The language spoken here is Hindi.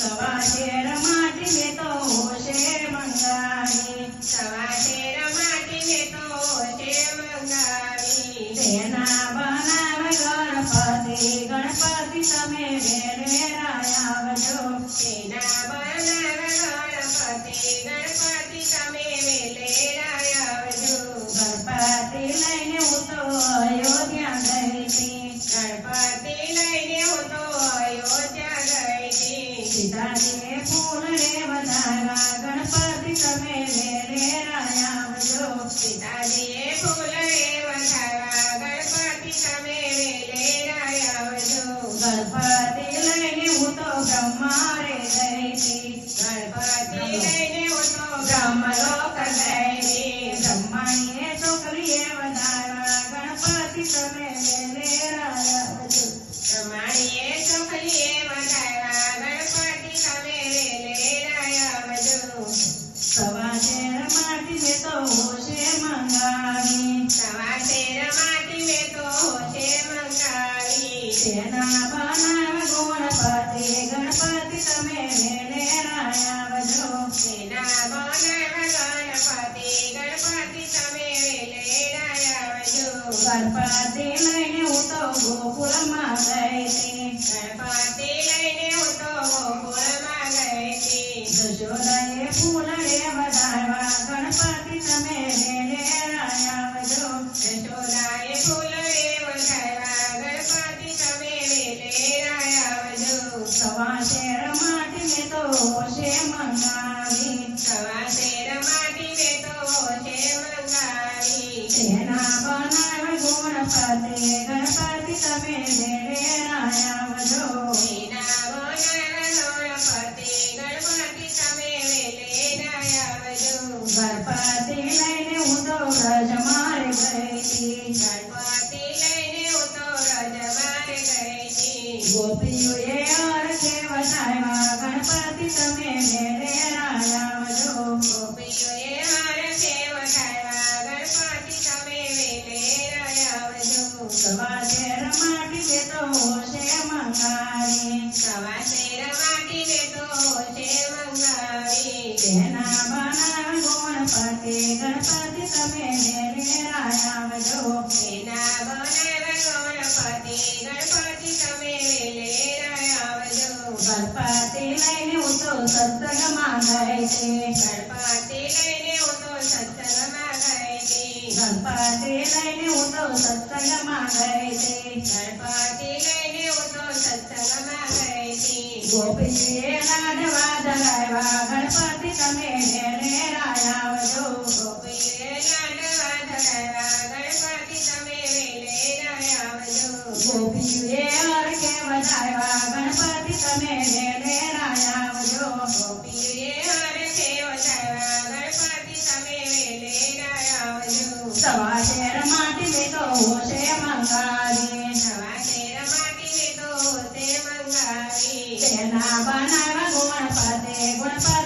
Shabbat पिताजी फूल रे बधारा गणपति समे मेरे राम जो पिताजी फूल रे बधारा गणपति समे मेरे राम जो गणपति लैने उतो ब्रह्मा रे दैती गणपति लैने उतो ब्रह्म लोक दैती sẽ na ba ગણપતિ લઈને ઉતો સત્સંગમાં ગઈ છે ગણપતિ गोपिये राधवा धरावा गणपति तमे मेरे रायाव जो गोपिये राधवा गणपति तमे मेरे रायाव जो गोपिये सेनापन गुणपते गुणपते